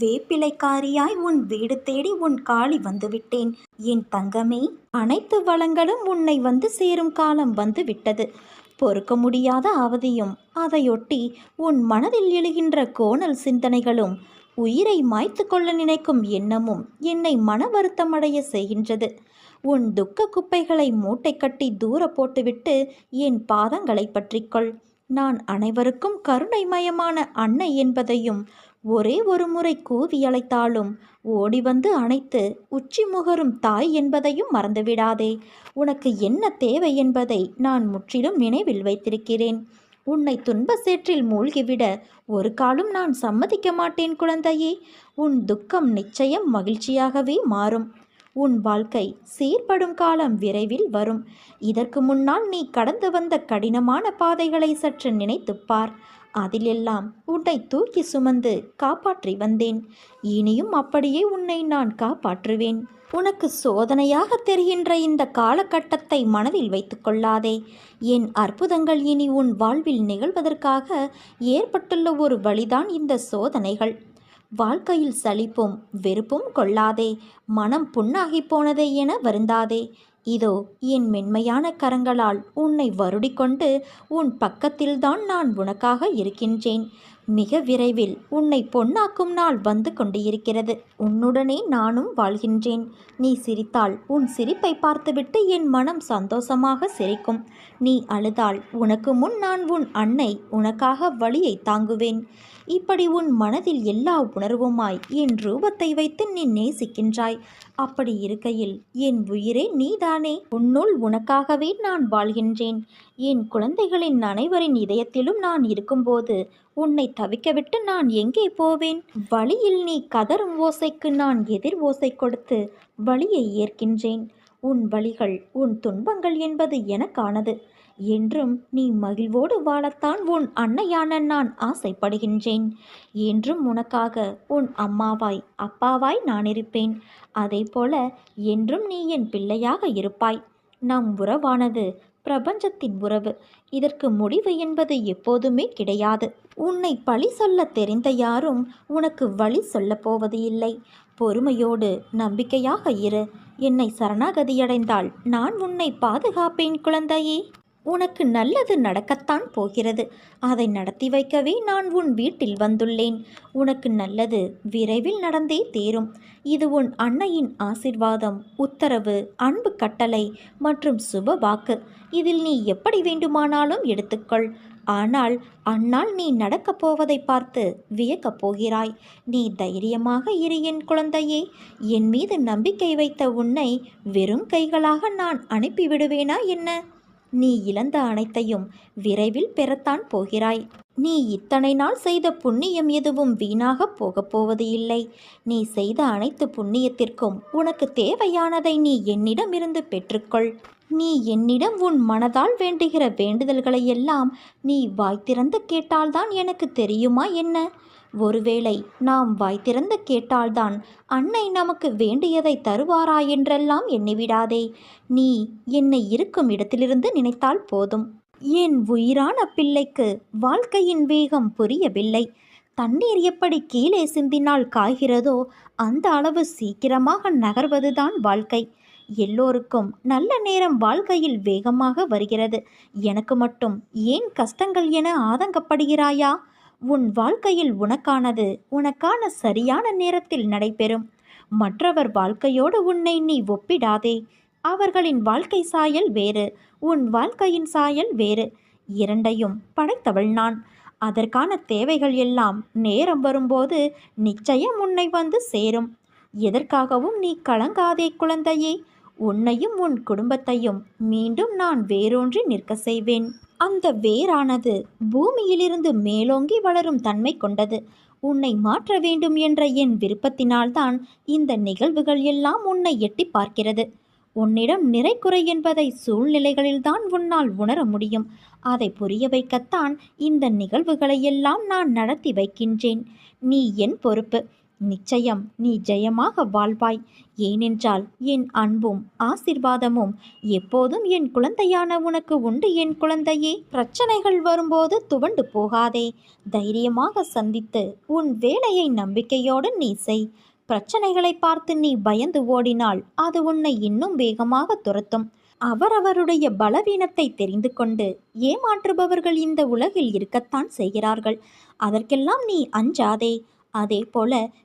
வேப்பிலைக்காரியாய் உன் வீடு தேடி உன் காளி வந்துவிட்டேன். என் தங்கமே அனைத்து வளங்களும் உன்னை வந்து சேரும் காலம் வந்து விட்டது பொறுக்க முடியாத அவதியும் அதையொட்டி உன் மனதில் எழுகின்ற கோணல் சிந்தனைகளும் உயிரை மாய்த்து கொள்ள நினைக்கும் எண்ணமும் என்னை மன வருத்தமடைய செய்கின்றது. உன் துக்க குப்பைகளை மூட்டை கட்டி தூர போட்டுவிட்டு என் பாதங்களை பற்றிக்கொள். நான் அனைவருக்கும் கருணைமயமான அன்னை என்பதையும் ஒரே ஒரு முறை கூவி அழைத்தாலும் ஓடி வந்து அணைத்து உச்சி முகரும் தாய் என்பதையும் மறந்துவிடாதே. உனக்கு என்ன தேவை என்பதை நான் முற்றிலும் நினைவில் வைத்திருக்கிறேன். உன்னை துன்ப சேற்றில் மூழ்கிவிட ஒரு காலும் நான் சம்மதிக்க மாட்டேன் குழந்தையே. உன் துக்கம் நிச்சயம் மகிழ்ச்சியாகவே மாறும். உன் வாழ்க்கை சீர்படும் காலம் விரைவில் வரும். இதற்கு முன்னால் நீ கடந்து வந்த கடினமான பாதைகளை சற்று நினைத்துப் பார். அதிலெல்லாம் உன்னை தூக்கி சுமந்து காப்பாற்றி வந்தேன். இனியும் அப்படியே உன்னை நான் காப்பாற்றுவேன். உனக்கு சோதனையாக தெரிகின்ற இந்த காலகட்டத்தை மனதில் வைத்துக் கொள்ளாதே என் அற்புதங்கள் இனி உன் வாழ்வில் நிகழ்வதற்காக ஏற்பட்டுள்ள ஒரு வழிதான் இந்த சோதனைகள். வாழ்க்கையில் சலிப்பும் வெறுப்பும் கொள்ளாதே. மனம் புண்ணாகி போனதே என வருந்தாதே. இதோ என் மென்மையான கரங்களால் உன்னை வருடிக்கொண்டு உன் பக்கத்தில்தான் நான் உனக்காக இருக்கின்றேன். மிக விரைவில் உன்னை பொன்னாக்கும் நாள் வந்து கொண்டு இருக்கிறது உன்னுடனே நானும் வாழ்கின்றேன். நீ சிரித்தால் உன் சிரிப்பை பார்த்துவிட்டு என் மனம் சந்தோஷமாக சிரிக்கும். நீ அழுதால் உனக்கு முன் நான் உன் அன்னை உனக்காக வழியை தாங்குவேன். இப்படி உன் மனதில் எல்லா உணர்வுமாய் என் ரூபத்தை வைத்து நீ நேசிக்கின்றாய். அப்படி இருக்கையில் என் உயிரே நீதானே. உன்னுள் உனக்காகவே நான் வாழ்கின்றேன். என் குழந்தைகளின் அனைவரின் இதயத்திலும் நான் இருக்கும்போது உன்னை தவிக்கவிட்டு நான் எங்கே போவேன்? வழியில் நீ கதறும் ஓசைக்கு நான் எதிர் ஓசை கொடுத்து வழியை ஏற்கின்றேன். உன் வழிகள் உன் துன்பங்கள் என்பது எனக்கானது. என்றும் நீ மகிழ்வோடு வாழத்தான் உன் அன்னையான நான் ஆசைப்படுகின்றேன். என்றும் உனக்காக உன் அம்மாவாய் அப்பாவாய் நான் இருப்பேன். அதே போல என்றும் நீ என் பிள்ளையாக இருப்பாய். நம் உறவானது பிரபஞ்சத்தின் உறவு. இதற்கு முடிவு என்பது எப்போதுமே கிடையாது. உன்னை பழி சொல்ல தெரிந்த யாரும் உனக்கு வழி சொல்லப் போவது இல்லை. பொறுமையோடு நம்பிக்கையாக இரு. என்னை சரணாகதியடைந்தால் நான் உன்னை பாதுகாப்பேன் குழந்தையே. உனக்கு நல்லது நடக்கத்தான் போகிறது. அதை நடத்தி வைக்கவே நான் உன் வீட்டில் வந்துள்ளேன். உனக்கு நல்லது விரைவில் நடந்தே தேரும். இது உன் அன்னையின் ஆசிர்வாதம் உத்தரவு அன்பு கட்டளை மற்றும் சுப வாக்கு. இதில் நீ எப்படி வேண்டுமானாலும் எடுத்துக்கொள். ஆனால் அந்நாள் நீ நடக்கப் போவதை பார்த்து வியக்கப் போகிறாய். நீ தைரியமாக இரு என் குழந்தையே. என் மீது நம்பிக்கை வைத்த உன்னை வெறும் கைகளாக நான் அனுப்பிவிடுவேனா என்ன? நீ இழந்த அனைத்தையும் விரைவில் பெறத்தான் போகிறாய். நீ இத்தனை நாள் செய்த புண்ணியம் எதுவும் வீணாகப் போகப் போவது இல்லை. நீ செய்த அனைத்து புண்ணியத்திற்கும் உனக்கு தேவையானதை நீ என்னிடமிருந்து பெற்றுக்கொள். நீ என்னிடம் உன் மனதால் வேண்டுகிற வேண்டுதல்களை எல்லாம் நீ வாய் திறந்து கேட்டால்தான் எனக்கு தெரியுமா என்ன? ஒருவேளை நாம் வாய் திறந்து கேட்டால்தான் அன்னை நமக்கு வேண்டியதை தருவாரா என்றெல்லாம் எண்ணிவிடாதே. நீ என்னை இருக்கும் இடத்திலிருந்து நினைத்தால் போதும். என் உயிரான பிள்ளைக்கு வாழ்க்கையின் வேகம் புரியவில்லை. தண்ணீர் எப்படி கீழே சிந்தினால் காய்கிறதோ அந்த அளவு சீக்கிரமாக நகர்வதுதான் வாழ்க்கை. எல்லோருக்கும் நல்ல நேரம் வாழ்க்கையில் வேகமாக வருகிறது. எனக்கு மட்டும் ஏன் கஷ்டங்கள் என ஆதங்கப்படுகிறாயா? உன் வாழ்க்கையில் உனக்கானது உனக்கான சரியான நேரத்தில் நடைபெறும். மற்றவர் வாழ்க்கையோடு உன்னை நீ ஒப்பிடாதே. அவர்களின் வாழ்க்கை சாயல் வேறு உன் வாழ்க்கையின் சாயல் வேறு. இரண்டையும் படைத்தவள் நான். அதற்கான தேவைகள் எல்லாம் நேரம் வரும்போது நிச்சயம் உன்னை வந்து சேரும். எதற்காகவும் நீ கலங்காதே குழந்தையே. உன்னையும் உன் குடும்பத்தையும் மீண்டும் நான் வேரூன்றி நிற்க செய்வேன். அந்த வேரானது பூமியிலிருந்து மேலோங்கி வளரும் தன்மை கொண்டது. உன்னை மாற்ற வேண்டும் என்ற என் விருப்பத்தினால்தான் இந்த நிகழ்வுகள் எல்லாம் உன்னை எட்டி பார்க்கிறது. உன்னிடம் நிறைக்குறை என்பதை சூழ்நிலைகளில்தான் உன்னால் உணர முடியும். அதை புரிய வைக்கத்தான் இந்த நிகழ்வுகளை எல்லாம் நான் நடத்தி வைக்கின்றேன். நீ என் பொறுப்பு. நிச்சயம் நீ ஜெயமாக வாழ்வாய். ஏனென்றால் என் அன்பும் ஆசிர்வாதமும் எப்போதும் என் குழந்தையான உனக்கு உண்டு என் குழந்தையே. பிரச்சனைகள் வரும்போது துவண்டு போகாதே. தைரியமாக சந்தித்து உன் வேலையை நம்பிக்கையோடு நீ செய். பிரச்சனைகளை பார்த்து நீ பயந்து ஓடினால் அது உன்னை இன்னும் வேகமாக துரத்தும். அவரவருடைய பலவீனத்தை தெரிந்து கொண்டு ஏமாற்றுபவர்கள் இந்த உலகில் இருக்கத்தான் செய்கிறார்கள். அதற்கெல்லாம் நீ அஞ்சாதே. அதே போல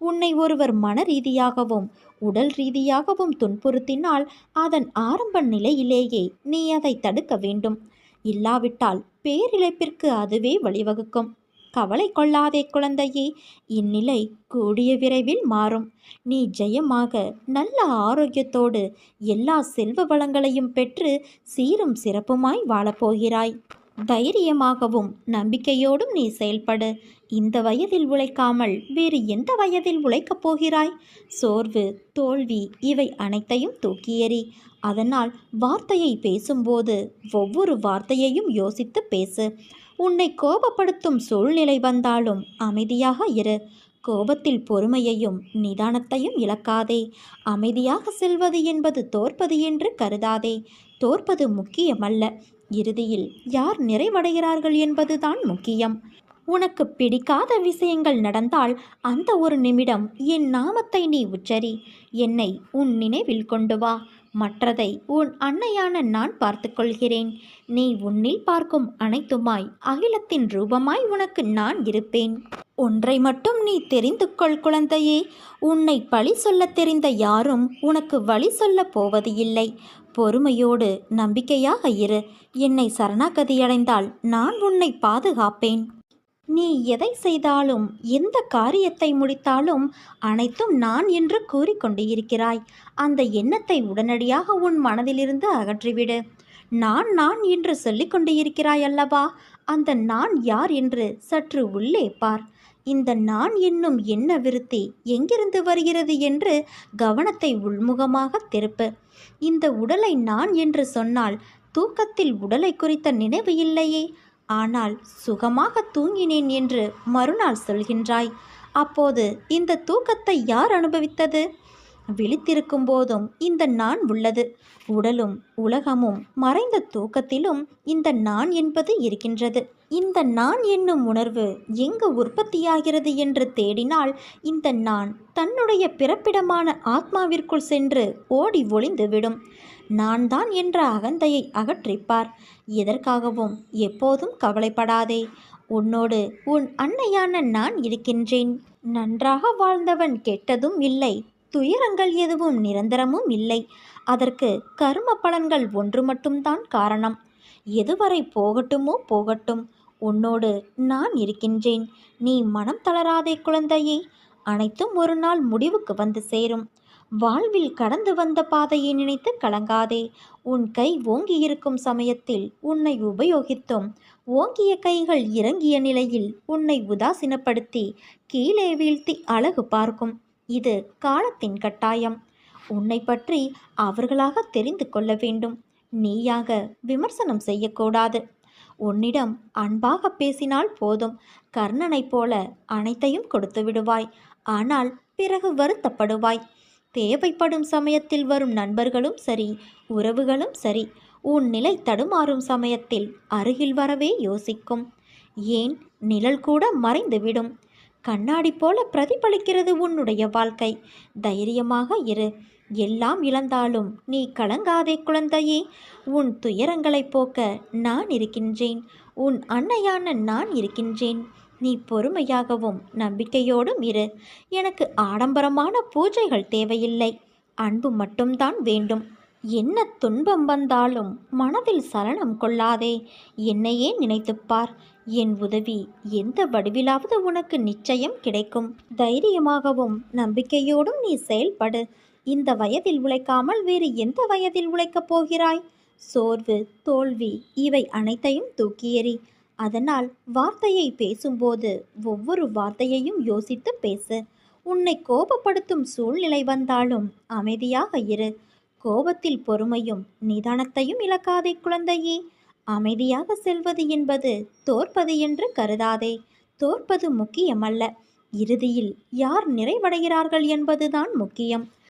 உன்னை ஒருவர் மன ரீதியாகவும் உடல் ரீதியாகவும் துன்புறுத்தினால் அதன் ஆரம்ப நிலையிலேயே நீ அதை தடுக்க வேண்டும். இல்லாவிட்டால் பேரிழப்பிற்கு அதுவே வழிவகுக்கும். கவலை கொள்ளாதே குழந்தையே இந்நிலை கூடிய விரைவில் மாறும். நீ ஜெயமாக நல்ல ஆரோக்கியத்தோடு எல்லா செல்வ வளங்களையும் பெற்று சீரும் சிறப்புமாய் வாழப்போகிறாய். தைரியமாகவும் நம்பிக்கையோடும் நீ செயல்படு. இந்த வயதில் உழைக்காமல் வேறு எந்த வயதில் உழைக்கப் போகிறாய்? சோர்வு தோல்வி இவை அனைத்தையும் தூக்கி எறி. அதனால் வார்த்தையை பேசும்போது ஒவ்வொரு வார்த்தையையும் யோசித்து பேசு. உன்னை கோபப்படுத்தும் சூழ்நிலை வந்தாலும் அமைதியாக இரு. கோபத்தில் பொறுமையையும் நிதானத்தையும் இழக்காதே. அமைதியாக செல்வது என்பது தோற்பது என்று கருதாதே. தோற்பது முக்கியமல்ல. இறுதியில் யார் நிறைவடைகிறார்கள் என்பதுதான் முக்கியம். உனக்கு பிடிக்காத விஷயங்கள் நடந்தால் அந்த ஒரு நிமிடம் என் நாமத்தை நீ உச்சரி. என்னை உன் நினைவில் கொண்டு வா. மற்றதை உன் அன்னையான நான் பார்த்துக்கொள்கிறேன் நீ உன்னில் பார்க்கும் அனைத்துமாய் அகிலத்தின் ரூபமாய் உனக்கு நான் இருப்பேன். ஒன்றை மட்டும் நீ தெரிந்து கொள் குழந்தையே. உன்னை பழி சொல்லத் தெரிந்த யாரும் உனக்கு வழி சொல்லப் போவது இல்லை பொறுமையோடு நம்பிக்கையாக இரு. என்னை சரணாகதியடைந்தால் நான் உன்னை பாதுகாப்பேன். நீ எதை செய்தாலும் எந்த காரியத்தை முடித்தாலும் அனைத்தும் நான் என்று கூறிக்கொண்டு இருக்கிறாய். அந்த எண்ணத்தை உடனடியாக உன் மனதிலிருந்து அகற்றிவிடு. நான் நான் என்று சொல்லிக்கொண்டு இருக்கிறாய் அல்லவா? அந்த நான் யார் என்று சற்று உள்ளே பார். இந்த நான் என்னும் எண்ண விருத்தி எங்கிருந்து வருகிறது என்று கவனத்தை உள்முகமாக திருப்பு. இந்த உடலை நான் என்று சொன்னால் தூக்கத்தில் உடலை குறித்த நினைவு இல்லையே. ஆனால் சுகமாக தூங்கினேன் என்று மறுநாள் சொல்கின்றாய். அப்போது இந்த தூக்கத்தை யார் அனுபவித்தது? விழித்திருக்கும் போதும் இந்த நான் உள்ளது. உடலும் உலகமும் மறைந்த தூக்கத்திலும் இந்த நான் என்பது இருக்கின்றது. இந்த நான் என்னும் உணர்வு எங்கு உற்பத்தியாகிறது என்று தேடினால் இந்த நான் தன்னுடைய பிறப்பிடமான ஆத்மாவிற்குள் சென்று ஓடி ஒளிந்துவிடும் நான் தான் என்ற அகந்தையை அகற்றிப்பார். எதற்காகவும் எப்போதும் கவலைப்படாதே. உன்னோடு உன் அன்னையான நான் இருக்கின்றேன். நன்றாக வாழ்ந்தவன் கெட்டதும் இல்லை. துயரங்கள் எதுவும் நிரந்தரமும் இல்லை. அதற்கு கரும பலன்கள் ஒன்று மட்டும்தான் காரணம். எதுவரை போகட்டுமோ போகட்டும். உன்னோடு நான் இருக்கின்றேன். நீ மனம் தளராதே குழந்தையே. அனைத்தும் ஒரு நாள் முடிவுக்கு வந்து சேரும். வாழ்வில் கடந்து வந்த பாதையை நினைத்து கலங்காதே. உன் கை ஓங்கி இருக்கும் சமயத்தில் உன்னை உபயோகித்தும். ஓங்கிய கைகள் இறங்கிய நிலையில் உன்னை உதாசீனப்படுத்தி கீழே வீழ்த்தி அழகு பார்க்கும். இது காலத்தின் கட்டாயம். உன்னை பற்றி அவர்களாக தெரிந்து கொள்ள வேண்டும். நீயாக விமர்சனம் செய்யக்கூடாது. உன்னிடம் அன்பாக பேசினால் போதும். கர்ணனைப் போல அனைத்தையும் கொடுத்து விடுவாய். ஆனால் பிறகு வருத்தப்படுவாய். தேவைப்படும் சமயத்தில் வரும் நண்பர்களும் சரி உறவுகளும் சரி உன் நிலை தடுமாறும் சமயத்தில் அருகில் வரவே யோசிக்கும். ஏன்? நிழல் கூட மறைந்துவிடும். கண்ணாடி போல பிரதிபலிக்கிறது உன்னுடைய வாழ்க்கை. தைரியமாக இரு. எல்லாம் இழந்தாலும் நீ கலங்காதே குழந்தையே. உன் துயரங்களை போக்க நான் இருக்கின்றேன். உன் அன்னையான நான் இருக்கின்றேன். நீ பொறுமையாகவும் நம்பிக்கையோடும் இரு. எனக்கு ஆடம்பரமான பூஜைகள் தேவையில்லை. அன்பு மட்டும்தான் வேண்டும். என்ன துன்பம் வந்தாலும் மனதில் சலனம் கொள்ளாதே. என்னையே நினைத்துப்பார் என் உதவி எந்த வடிவிலாவது உனக்கு நிச்சயம் கிடைக்கும். தைரியமாகவும் நம்பிக்கையோடும் நீ செயல்படு. இந்த வயதில் உழைக்காமல் வேறு எந்த வயதில் உழைக்கப் போகிறாய்? சோர்வு தோல்வி இவை அனைத்தையும் தூக்கி எறி. அதனால் வார்த்தையை பேசும்போது ஒவ்வொரு வார்த்தையையும் யோசித்து பேசு. உன்னை கோபப்படுத்தும் சூழ்நிலை வந்தாலும் அமைதியாக இரு. கோபத்தில் பொறுமையும் நிதானத்தையும் இழக்காதே குழந்தையே. அமைதியாக செல்வது என்பது தோற்பது என்று கருதாதே. தோற்பது முக்கியமல்ல. இறுதியில் யார் நிறைவடைகிறார்கள் என்பதுதான் முக்கியம்.